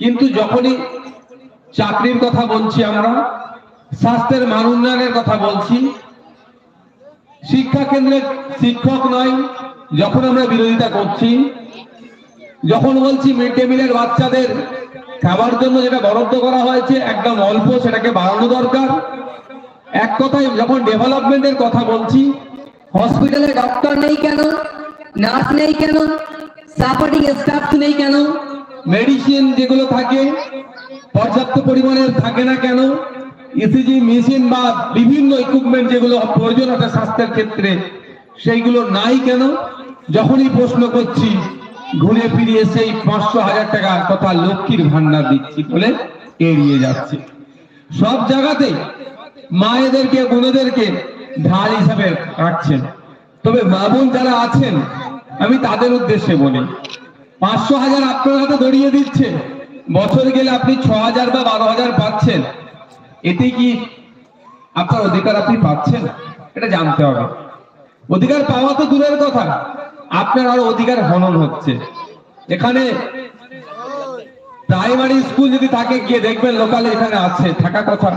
কিন্তু যখনই চাকরির কথা বলছি আমরা, স্বাস্থ্যের মান উন্নয়নের কথা বলছি, শিক্ষা কেন্দ্রে শিক্ষক নয়, যখন আমরা বিরোধিতা করছি, যখন বলছি মিড ডে মিলের বাচ্চাদের খাবার জন্য যেটা বরাদ্দ করা হয়েছে, একদম অল্প, সেটাকে বাড়ানো দরকার। এক কথায় যখন ডেভেলপমেন্টের কথা বলছি হসপিটালে ডক্টর নেই কেন? নার্স নেই কেন? সাপোর্টিং স্টাফ নেই কেন? মেডিসিন যেগুলো থাকে, পর্যাপ্ত পরিমাণে থাকে না কেন? ইসিজি মেশিন বা বিভিন্ন ইকুইপমেন্ট যেগুলো প্রয়োজন আছে স্বাস্থ্যের ক্ষেত্রে, সেইগুলো নাই কেন? যখনই প্রশ্ন করছি, ঘুরে ফিরিয়ে সেই পাঁচশো হাজার টাকা তথা লক্ষ্মীর ভান্ডার দিচ্ছি বলে এড়িয়ে যাচ্ছে। সব জায়গাতেই মায়েদেরকে, বোনেদেরকে ঢাল হিসাবে রাখছেন। তবে মা বোন যারা আছেন, আমি তাদের উদ্দেশ্যে বলি পাঁচশো হাজার আপনার হাতে ধরিয়ে দিচ্ছে। বছর গেলে আপনি ছ হাজার বা বারো হাজার পাচ্ছেন। এতে কি আপনার অধিকার আপনি পাচ্ছেন? এটা জানতে হবে। অধিকার পাওয়া তো দূরের কথা। আপনার আরও অধিকার হনন হচ্ছে। এখানে প্রাইমারি স্কুল যদি থাকে, গিয়ে দেখবেন লোকালে এখানে আছে, থাকা কথা।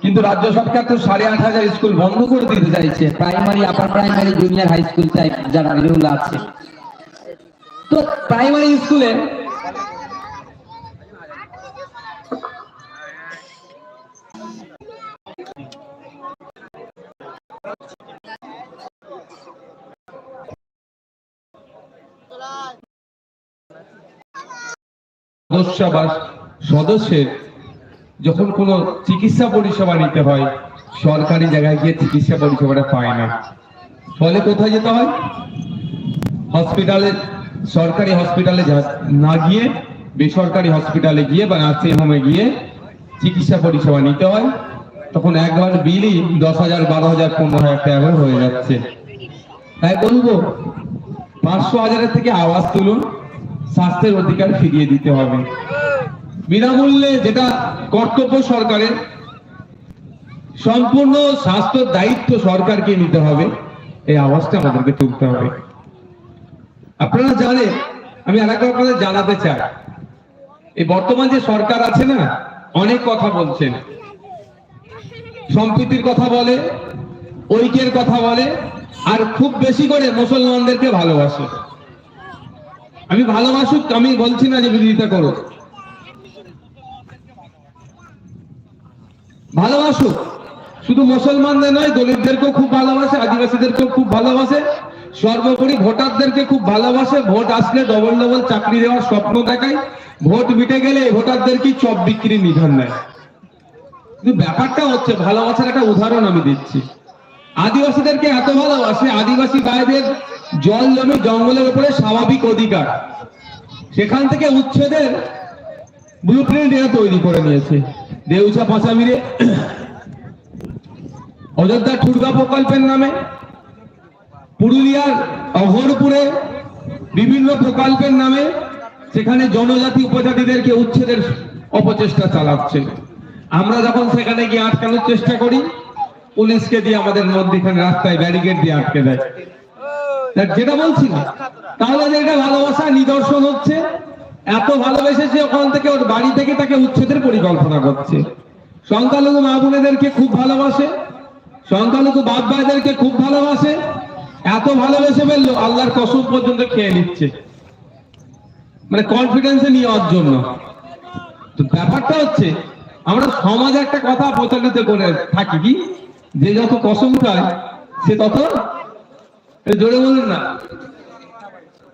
কিন্তু রাজ্য সরকার তো সাড়ে আট হাজার স্কুল বন্ধ করে দিতে চাইছে। Primary, upper primary, junior high school type যারা আছে। তো প্রাইমারি স্কুলে বা সদস্যের যখন কোনো চিকিৎসা পরিষেবা নিতে হয়, সরকারি জায়গায় গিয়ে চিকিৎসা পরিষেবাটা পায় না। ফলে কোথায় যেতে হয়? হসপিটালে সরকারি হসপিটালে না গিয়ে, বেসরকারি হসপিটালে গিয়ে বা নার্সিং হোমে গিয়ে চিকিৎসা পরিষেবা নিতে হয়। তখন একবার বিলই দশ হাজার, বারো হাজার, পনেরো হাজার টাকা হয়ে যাচ্ছে। তাই বলব, পাঁচশো হাজারের থেকে আওয়াজ তুলুন, স্বাস্থ্যের অধিকার ফিরিয়ে দিতে হবে। বিনামূল্যে যেটা কর্তব্য সরকারের, সম্পূর্ণ স্বাস্থ্য দায়িত্ব সরকারকে নিতে হবে। এই আওয়াজটা আমাদেরকে তুলতে হবে। আপনারা জানেন, আমি আর একবার আপনাদের জানাতে চাই, এই বর্তমান যে সরকার আছে না, অনেক কথা বলছেন। সম্প্রীতির কথা বলে, ঐক্যের কথা বলে, আর খুব বেশি করে মুসলমানদেরকে ভালোবাসে। আমি ভালোবাসুক, আমি বলছি না যে বিরোধিতা করো ভালোবাসুক, শুধু মুসলমানদের নয়, দলিতদেরকেও খুব ভালোবাসে, আদিবাসীদেরকেও খুব ভালোবাসে। সর্বোপরি ভোটারদেরকে খুব ভালোবাসে। ভোট আসলে ডবল ডবল চাকরি দেওয়ার স্বপ্ন দেখায়। ভোট মিটে গেলে ভোটারদের কি চপ বিক্রি নিধান নেয়? কিন্তু ব্যাপারটা হচ্ছে, ভালোবাসার একটা উদাহরণ আমি দিচ্ছি। আদিবাসীদেরকে এত ভালোবাসে, আদিবাসী গায়েদের জল জমি জঙ্গলের উপরে স্বাভাবিক অধিকার। সেখান থেকে উচ্ছেদের ব্লু প্রিন্ট এরা তৈরি করে নিয়েছে। দেউচা পাঁচামিরে, অযোধ্যা ঠুরগা প্রকল্পের নামে। পুরুলিয়ার অঘরপুরে বিভিন্ন প্রকল্পের নামে সেখানে জনজাতি উপজাতিদেরকে উচ্ছেদের অপচেষ্টা চালাচ্ছে। আমরা যখন সেখানে গিয়ে আটকানোর চেষ্টা করি, পুলিশকে দিয়ে আমাদের মধ্যখানে রাস্তায় ব্যারিকেড দিয়ে আটকে দেয়। যেটা বলছি না, তাহলে যে এটা ভালোবাসা নিদর্শন হচ্ছে, এত ভালোবেসেছে ওখান থেকে ওর বাড়ি থেকে তাকে উচ্ছেদের পরিকল্পনা করছে। সংখ্যালঘু মা বোনেদেরকে খুব ভালোবাসে সংখ্যালঘু বাপ ভাইদেরকে খুব ভালোবাসে এত ভালোবেসে ফেলল, আল্লাহর কসম পর্যন্ত খেয়ে নিচ্ছে। মানে কনফিডেন্সে নেওয়ার জন্য। তো ব্যাপারটা হচ্ছে, আমরা সমাজে একটা কথা প্রচলিত করে থাকি কি, যে যত কসম খায়, সে তত জোরে বলুন না।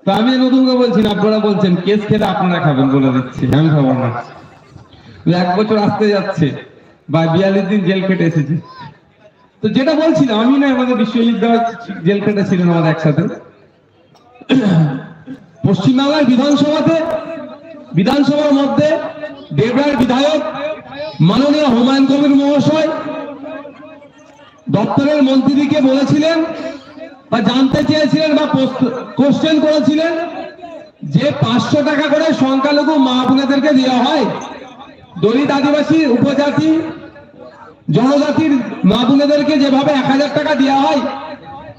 তো আমি নতুন করে বলছি না, আপনারা বলছেন, কেস খেলে আপনারা খাবেন বলে দিচ্ছি, আমি খাব না। এক বছর আসতে যাচ্ছে বা বিয়াল্লিশ দিন জেল কেটে এসেছে। তো যেটা বলছিলাম, আমি না আমাদের বিশ্ববিদ্যালয় দেওয়া জেল কেটেছিলেন আমাদের একসাথে। পশ্চিমবাংলার বিধানসভাতে, বিধানসভার মধ্যে দেবরার বিধায়ক, মাননীয় হুমায়ুন কবির মহাশয়, দপ্তরের মন্ত্রীকে বলেছিলেন বা জানতে চেয়েছিলেন বা কোশ্চেন করেছিলেন যে পাঁচশো টাকা করে সংখ্যালঘু মা বোনেদেরকে দেওয়া হয়। দলিত আদিবাসী, উপজাতি জনজাতির মা বোনেদেরকে যেভাবে এক হাজার টাকা দেওয়া হয়,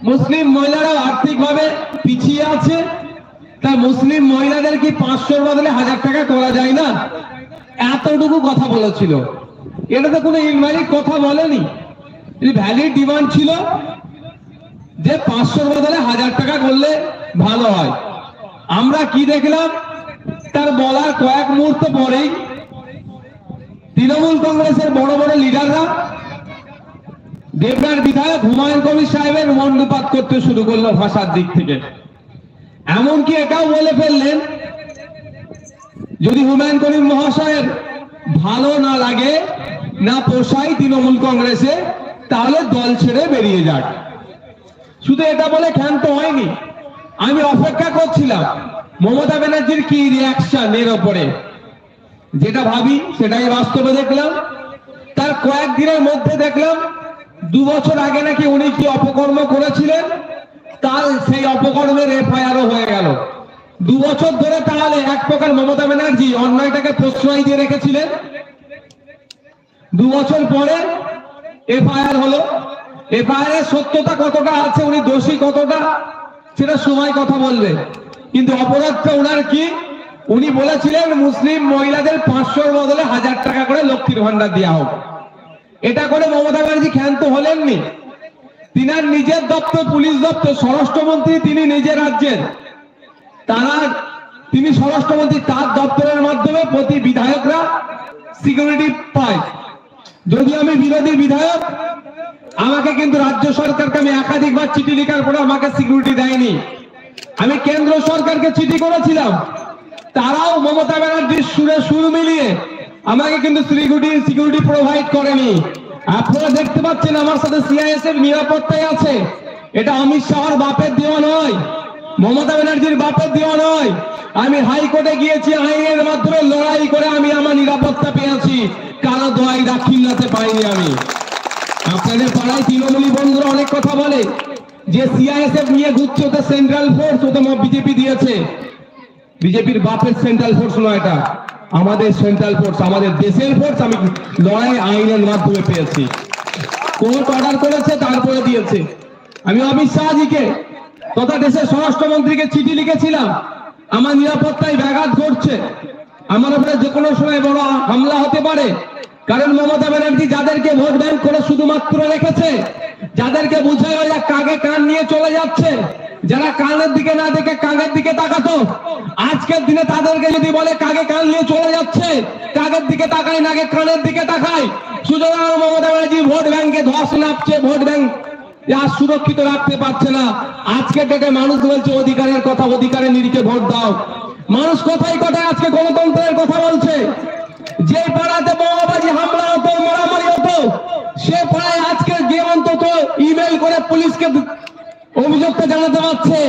মুসলিম মহিলারা আর্থিকভাবে পিছিয়ে আছে। তা মুসলিম মহিলাদের কি পাঁচশোর বদলে হাজার টাকা করা যায় না? এতটুকু কথা বলেছিল। এটা তো কোনো ইনভ্যালিড কথা বলেনি। ভ্যালিড ডিমান্ড ছিল যে পাঁচশোর বদলে হাজার টাকা করলে ভালো হয়। আমরা কি দেখলাম? তার বলার কয়েক মুহূর্ত পরেই তৃণমূল কংগ্রেসের বড় বড় লিডাররা, দেবনার বিধায়ক হুমায়ুন কবির সাহেবের মন্ডপাত করতে শুরু করল ভাষার দিক থেকে। এমনকি এটাও বলে ফেললেন, যদি হুমায়ুন কবির মহাশয়ের ভালো না লাগে, না পোষায় তৃণমূল কংগ্রেসে, তাহলে দল ছেড়ে বেরিয়ে যাক। শুধু এটা বলে ক্ষান্ত হয়নি, আমি অপেক্ষা করছিলাম, মমতা ব্যানার্জির কি রিয়াকশন এর ওপরে? যেটা ভাবি সেটাই বাস্তবে দেখলাম। তার কয়েকদিনের মধ্যে দেখলাম, দু বছর আগে নাকি উনি কি অপকর্ম করেছিলেন, তার সেই অপকর্মের এফআইআরও হয়ে গেল। দু বছর ধরে তাহলে এক প্রকার মমতা ব্যানার্জি অন্যায়টাকে প্রশ্রয় দিয়ে রেখেছিলেন। দু বছর পরে এফআইআর হলো। এফআইআর এর সত্যতা কতটা আছে, উনি দোষী কতটা, সেটা সময় কথা বলবে। কিন্তু অপরাধটা ওনার কি? উনি বলেছিলেন, মুসলিম মহিলাদের পাঁচশোর বদলে হাজার টাকা করে লক্ষ্মীর ভান্ডার দেওয়া হোক। এটা করে মমতা ব্যানার্জি ক্ষান্ত হলেননি। তিনার নিজের দপ্তর, পুলিশ দপ্তর, স্বরাষ্ট্রমন্ত্রী তিনি নিজের রাজ্যের। তারা, তিনি স্বরাষ্ট্রমন্ত্রী, তার দপ্তরের মাধ্যমে প্রতি বিধায়করা সিকিউরিটি পায়। যদি আমি বিরোধী বিধায়ক, আমাকে কিন্তু রাজ্য সরকারকে আমি একাধিকবার চিঠি লেখার পরে আমাকে সিকিউরিটি দেয়নি। আমি কেন্দ্র সরকারকে চিঠি করেছিলাম। তারাও মমতা ব্যানার্জির সুরে সুর মিলিয়ে আমাকে কিন্তু সিকিউরিটি সিকিউরিটি প্রোভাইড করেনি। আপনারা দেখতে পাচ্ছেন আমার সাথে সিআইএসএফ নিরাপত্তায় আছে। এটা অমিত শাহর বাপের দেওয়া নয়, মমতা ব্যানার্জির বাপের দেওয়া নয়। আমি হাইকোর্টে গিয়েছি, আইনের মাধ্যমে লড়াই করে আমি আমার নিরাপত্তা পেয়েছি। কারও দোয়াই দাখিলাতে পাইনি আমি। আপনাদের পাড়ায় তৃণমূলী বন্ধুরা অনেক কথা বলে যে সিআইএসএফ নিয়ে ঘুরছে ওটা সেন্ট্রাল ফোর্স ওটা বিজেপি দিয়েছে। বিজেপির বাপের সেন্ট্রাল ফোর্স নয় এটা। আমাদের সেন্ট্রাল ফোর্স আমাদের দেশের ফোর্স আমি লড়াই আইনের মাধ্যমে পেয়েছি। কোর্ট অর্ডার করেছে, তারপরে দিয়েছে। আমি অমিত শাহজিকে, তথা দেশের স্বরাষ্ট্রমন্ত্রীকে চিঠি লিখেছিলাম, আমার নিরাপত্তায় ব্যাঘাত ঘটছে। আমার উপরে যে কোনো সময় বড় হামলা হতে পারে কারণ মমতা ব্যানার্জি যাদেরকে ভোট ব্যাংক করে শুধুমাত্র রেখেছে, যাদেরকে বুঝায় ওরা কাকে কান নিয়ে চলে যাচ্ছে। যারা কানের দিকে না দেখে কাকের দিকে তাকাতো, আজকের দিনে তাদেরকে যদি বলে কাকে কান নিয়ে চলে যাচ্ছে কাকের দিকে তাকায় নাকে কানের দিকে তাকায়। সুতরাং মমতা ব্যানার্জি ভোট ব্যাংকে ধস নাপছে, ভোট ব্যাংক আর সুরক্ষিত রাখতে পারছে না। আজকে ডেকে মানুষ বলছে, অধিকারের কথা, অধিকারের নিরিখে ভোট দাও। মানুষ কোথায় কোথায় আজকে গণতন্ত্রের কথা বলছে। যে পাড়াতে বোমাবাজি হামলা হতো, মারামারি হতো, সে পাড়ায় আজকে যে অন্তত ইমেল করে পুলিশকে অভিযোগটা জানাতে পারছে।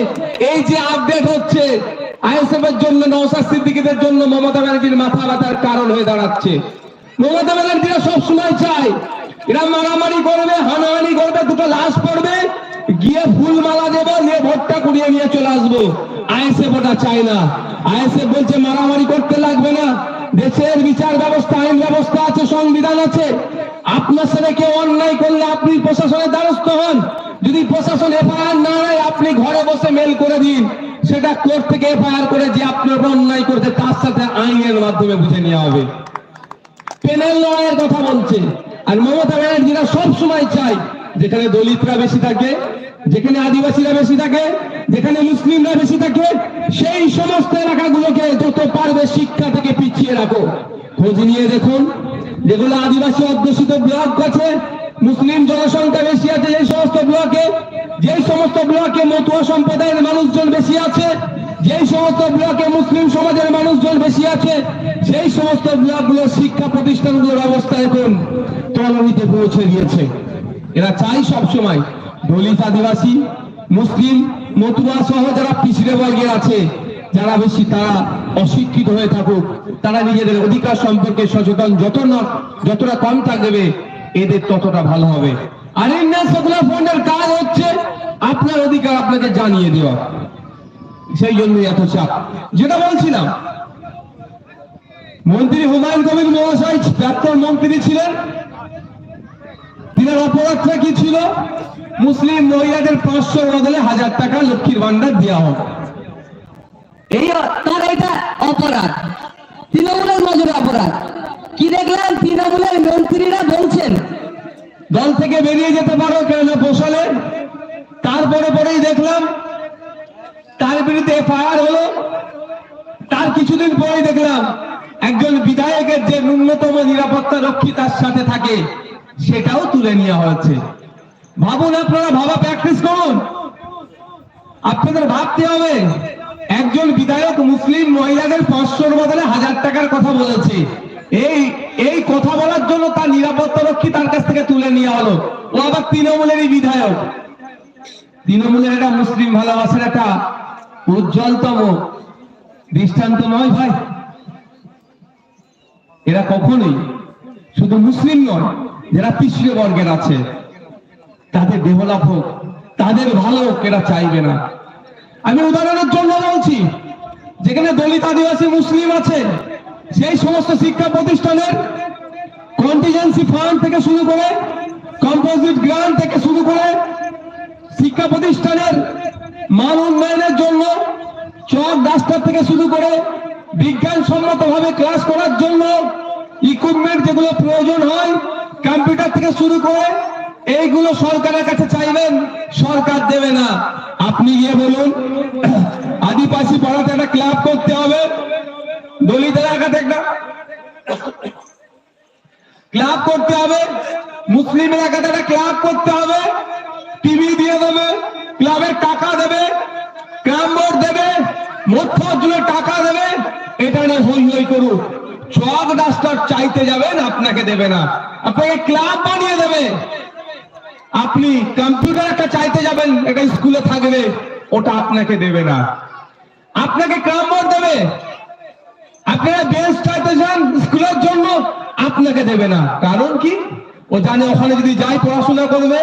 এই যে আপডেট হচ্ছে আইএসএফ এর জন্য, নওশাদ সিদ্দিকীদের জন্য মমতা ব্যানার্জির মাথা ব্যথার কারণ হয়ে দাঁড়াচ্ছে। মমতা ব্যানার্জিরা সব সময় চায়, এরা মারামারি করবে, হানাহানি করবে, দুটো লাশ পড়বে, গিয়ে ফুল মালা দেবো, নিয়ে ভোটটা কুড়িয়ে নিয়ে চলে আসব। আইএসএফ ওটা চায় না। আইএসএফ বলছে, মারামারি করতে লাগবে না। দেশের বিচার ব্যবস্থা, আইন ব্যবস্থা আছে, সংবিধান আছে। আপনার সাথে কেউ অন্যায় করলে আপনি প্রশাসনের দ্বারস্থ হন। যদি প্রশাসন এফআইআর না নেয়, আপনি ঘরে বসে মেল করে দিন। সেটা কোর্ট থেকে এফআইআর করে যে আপনার অন্যায় করছে, তার সাথে আইনের মাধ্যমে বুঝে নেওয়া হবে। পেনাল লয়ের কথা বলছে। আর মমতা ব্যানার্জিরা সব সময় চায় যেখানে দলিতরা বেশি থাকে, যেখানে আদিবাসীরা বেশি থাকে, যেখানে মুসলিমরা বেশি থাকে, সেই সমস্ত এলাকাগুলোকে যত পারবে শিক্ষা থেকে পিছিয়ে রাখো। খোঁজ নিয়ে দেখুন, যেগুলো আদিবাসী অধ্যুষিত ব্লক আছে, মুসলিম জনসংখ্যা বেশি আছে এই সমস্ত ব্লকে যেই সমস্ত ব্লকে মতুয়া সম্প্রদায়ের মানুষজন বেশি আছে যেই সমস্ত ব্লকে মুসলিম সমাজের মানুষজন বেশি আছে, সেই সমস্ত ব্লকগুলোর শিক্ষা প্রতিষ্ঠানগুলোর অবস্থা এখন তলানিতে পৌঁছে গিয়েছে। এরা চাই সবসময় দলিত আদিবাসী, মুসলিম মতুয়া সহ যারা পিছড়ে বর্গের আছে, যারা বেশি তারা অশিক্ষিত হয়ে থাকুক, তারা নিজেদের অধিকার সম্পর্কে সচেতন যত না, যতটা কম থাকবে, এদের ততটা ভালো হবে। আর ইন্ডিয়ান ফ্রন্টের কাজ হচ্ছে আপনার অধিকার আপনাকে জানিয়ে দেওয়া। সেই জন্যই এত চাপ। যেটা বলছিলাম, মন্ত্রী হুমায়ুন কবির মহাশয় প্রাক্তন মন্ত্রী ছিলেন তিনার অপরাধটা কি ছিল? মুসলিম মহিলাদের পাঁচশো বদলে হাজার টাকা লক্ষ্মীর ভান্ডার দেওয়া হোক এই তার এটা অপরাধ। তৃণমূলের নজরে অপরাধ। কি দেখলাম তৃণমূলের মন্ত্রীরা বলছেন দল থেকে বেরিয়ে যেতে পারো কেননা পোষালে তারপরে পরেই দেখলাম তার বিরুদ্ধে এফআইআর হলো। তার কিছুদিন পরেই দেখলাম একজন বিধায়কের যে ন্যূনতম নিরাপত্তা রক্ষী তার সাথে থাকে। সেটাও তুলে নেওয়া হয়েছে। ভাবুন আপনারা, ভাবা প্র্যাকটিস করুন। আপনাদের ভাবতে হবে, একজন বিধায়ক মুসলিম মহিলাদের পাঁচশোর বদলে হাজার টাকার কথা বলেছে। এই এই কথা বলার জন্য তার নিরাপত্তা রক্ষী তার কাছ থেকে তুলে নেওয়া হলো। ও আবার তৃণমূলেরই বিধায়ক। তৃণমূলের একটা মুসলিম ভালোবাসার একটা উজ্জ্বলতম, দৃষ্টান্ত নয় ভাই। এরা কখনোই শুধু মুসলিম নয়। যারা তৃতীয় বর্গের আছে, তাদের ডেভেলপ হোক, তাদের ভালো এরা চাইবে না। আমি উদাহরণের জন্য বলছি, যেখানে দলিত আদিবাসী মুসলিম আছে, সেই সমস্ত শিক্ষা প্রতিষ্ঠানের কন্টিজেন্সি ফান্ড থেকে শুরু করে কম্পোজিট গ্রান্ট থেকে শুরু করে, শিক্ষা প্রতিষ্ঠানের মান উন্নয়নের জন্য চক ডাস্টার থেকে শুরু করে বিজ্ঞানসম্মত ভাবে ক্লাস করার জন্য ইকুইপমেন্ট যেগুলো প্রয়োজন হয় কম্পিউটার থেকে শুরু করে এইগুলো সরকারের কাছে চাইবেন, সরকার দেবে না। আপনি গিয়ে বলুন, আদিবাসী পাড়াতে একটা ক্লাব করতে হবে। দলিত এলাকাতে একটা ক্লাব করতে হবে। মুসলিম এলাকাতে একটা ক্লাব করতে হবে। টিভি দিয়ে দেবে, ক্লাবের টাকা দেবে ক্রাম বোর্ড দেবে মধ্য টাকা দেবে। এটা নিয়ে হই হই করুক। চক ডাস্টার চাইতে যাবেন, আপনাকে দেবে না। আপনাকে ক্লাব বানিয়ে দেবে। আপনি কম্পিউটার একটা চাইতে যাবেন, একটা স্কুলে থাকবে, ওটা আপনাকে দেবে না। আপনাকে ক্রাম বোর্ড দেবে। আপনারা বেঞ্চ চাইতে চান স্কুলের জন্য, আপনাকে দেবে না। কারণ কি? ও জানে ওখানে যদি যাই পড়াশোনা করবে,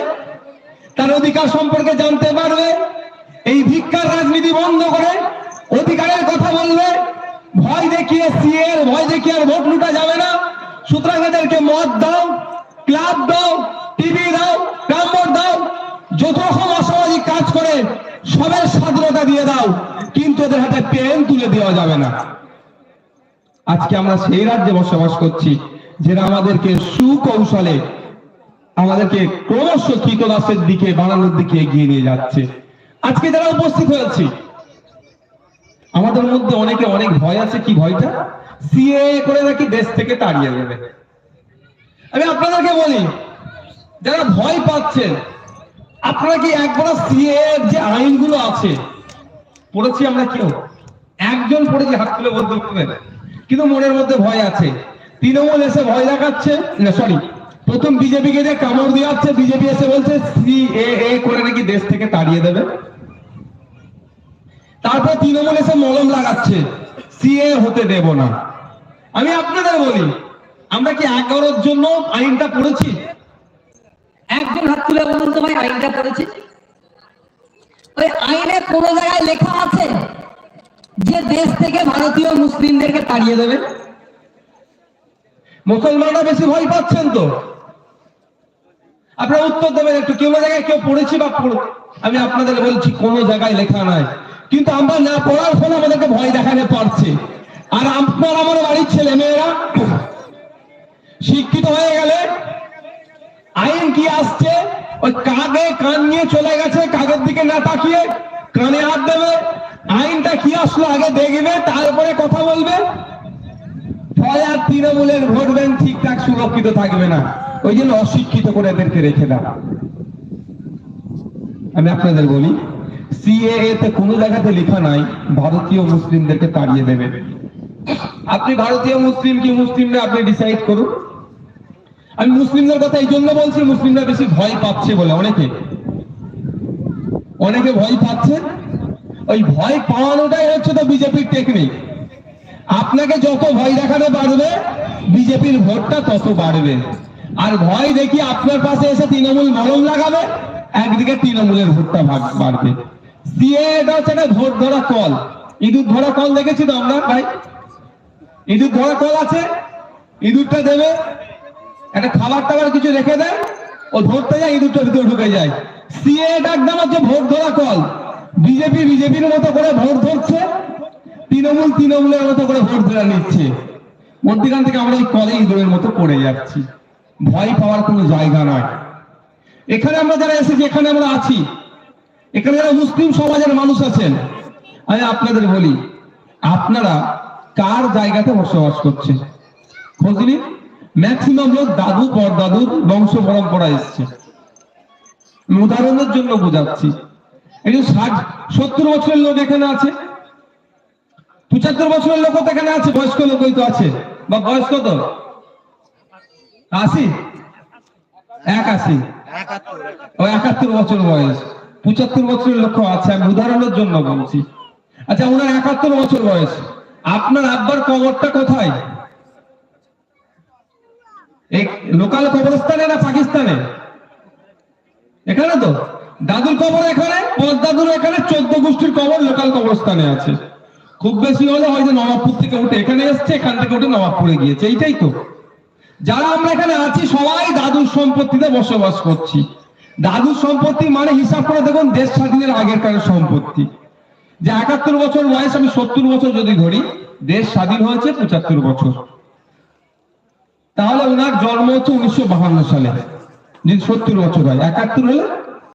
তার অধিকার সম্পর্কে জানতে পারবে, এই ভিক্ষার রাজনীতি বন্ধ করে অধিকারের কথা বলবে। ভয় দেখিয়ে সিএর ভয় দেখিয়ে আর ভোট লুটা যাবে না। সুতরাং এদেরকে মদ দাও, ক্লাব দাও, টিভি দাও নম্বর দাও যত রকম অসামাজিক কাজ করে, সবের স্বাধীনতা দিয়ে দাও, কিন্তু এদের হাতে পেন তুলে দেওয়া যাবে না। আজকে আমরা সেই রাজ্যে বসবাস করছি, যেটা আমাদেরকে সুকৌশলে, আমাদেরকে ক্রমশ কীতদাসের দিকে, বানানোর দিকে এগিয়ে নিয়ে যাচ্ছে। আজকে যারা উপস্থিত হয়েছি, আমাদের মধ্যে অনেকে অনেক ভয় আছে, কি ভয়টা? সিএ করে নাকি দেশ থেকে তাড়িয়ে দেবে? আমি আপনাদেরকে বলি, যারা ভয় পাচ্ছেন, আপনারা কি একবার সিএ যে আইনগুলো আছে, পড়েছি আমরা কেউ? একজন পড়েছি, হাত তুলে বলতে পারবেন কিন্তু মনের মধ্যে ভয় আছে। তৃণমূল এসে ভয় দেখাচ্ছে, না সরি প্রথম বিজেপি কে যে কামড় দিয়ে যাচ্ছে বিজেপি এসে বলছে সিএএ করে নাকি দেশ থেকে তাড়িয়ে দেবে? তারপর তৃণমূল এসে মলম লাগাচ্ছে সিএ হতে দেব না। আমি আপনাদের বলি আমরা কি এগারোর জন্য আইনটা পড়েছি? একজন হাত তুলে বলুন তো ভাই আইনটা পড়েছে। ওই আইনে কোন জায়গায় লেখা আছে যে দেশ থেকে ভারতীয় মুসলিমদেরকে তাড়িয়ে দেবে? মুসলমানরা বেশি ভয় পাচ্ছেন তো। আপনারা উত্তর দেবেন একটু কেউ জায়গায় কেউ পড়েছি বা পড়- আমি আপনাদের বলছি কোন জায়গায় লেখা নাই। কিন্তু আমরা না পড়ার ফলে আমাদেরকে ভয় দেখাতে পারছে। আর আপনার আমার বাড়ির ছেলে মেয়েরা শিক্ষিত হয়ে গেলে আইন কি আসছে? ওই কাগে কান নিয়ে চলে গেছে কাগের দিকে না তাকিয়ে কানে হাত দেবে। আইনটা কি আসলো আগে দেখবে, তারপরে কথা বলবে? ফলে আর তৃণমূলের ভোট ব্যাংক ঠিকঠাক সুরক্ষিত থাকবে না। ওই জন্য অশিক্ষিত করে এদেরকে রেখে দাও। আমি আপনাদের বলি সিএএ তে কোনো জায়গাতে লেখা নাই, ভারতীয় মুসলিমদেরকে তাড়িয়ে দেবে। আপনি ভারতীয় মুসলিম কি মুসলিমরা? আপনি ডিসাইড করুন। আমি মুসলিমদের কথা এই জন্য বলছি, মুসলিমরা বেশি ভয় পাচ্ছে বলে অনেকে। অনেকে ভয় পাচ্ছে। ওই ভয় পাওয়ানোটাই হচ্ছে তো বিজেপির টেকনিক আপনাকে যত ভয় দেখাতে পারবে বিজেপির ভোটটা তত বাড়বে। আর ভয় দেখি আপনার পাশে এসে তৃণমূল মলম লাগাবে, একদিকে তৃণমূলের ভোটটা বাড়বে। সিএ এটা হচ্ছে একটা ভোট ধরা কল। ইঁদুর ধরা কল দেখেছি তো আমরা, ভাই? ইঁদুর ধরা কল আছে। ইঁদুরটা দেবে। একটা খাবার টাবার কিছু রেখে দেয়। ও ধরতে যায় ইঁদুরটা ভিতরে ঢুকে যায়। সিএ এটা একদম হচ্ছে ভোট ধরা কল। বিজেপি, বিজেপির মতো করে ভোট ধরছে। তৃণমূল তৃণমূলের মতো করে ভোট দেওয়া নিচ্ছে। মধ্যখান থেকে আমরা ওই কলে ইঁদুরের মতো পড়ে যাচ্ছি। ভয় পাওয়ার কোনো জায়গা নয়। এখানে আমরা যারা এসেছি, এখানে আমরা আছি। এখানে যারা মুসলিম সমাজের মানুষ আছেন, আমি আপনাদের বলি, আপনারা কার জায়গাতে বসবাস করছে? খোঁজ ম্যাক্সিমাম লোক দাদু পর পরদাদুর বংশ পরম্পরা এসছে। উদাহরণের জন্য বোঝাচ্ছি। একজন ষাট, সত্তর বছরের লোক এখানে আছে। পঁচাত্তর বছরের লোক এখানে আছে, বয়স্ক লোকই তো আছে। বা বয়স কত আশি? এক আশি? ও একাত্তর বছর বয়স। পঁচাত্তর বছরের লোক আছে, আমি উদাহরণের জন্য বলছি। আচ্ছা ওনার একাত্তর বছর বয়স। আপনার আব্বার কবরটা কোথায়? লোকাল কবরস্থানে না পাকিস্তানে? এখানে তো। দাদুর কবর এখানে দাদুর এখানে, চোদ্দ গোষ্ঠীর কবর লোকাল কবরস্থানে আছে। খুব বেশি হলে হয়তো নবাবপুর থেকে উঠে এখানে এসছে, এখান থেকে উঠে নবাবপুরে গিয়েছে, এইটাই তো। যারা আমরা এখানে আছি, সবাই দাদুর সম্পত্তিতে বসবাস করছি। দাদুর সম্পত্তি মানে হিসাব করে দেখুন, দেশ স্বাধীনের আগেরকার সম্পত্তি। যে একাত্তর বছর বয়স, আমি সত্তর বছর যদি ধরি, দেশ স্বাধীন হয়েছে পঁচাত্তর বছর। তাহলে ওনার জন্ম হচ্ছে উনিশশো সালে, যদি সত্তর বছর হয়। একাত্তর হলে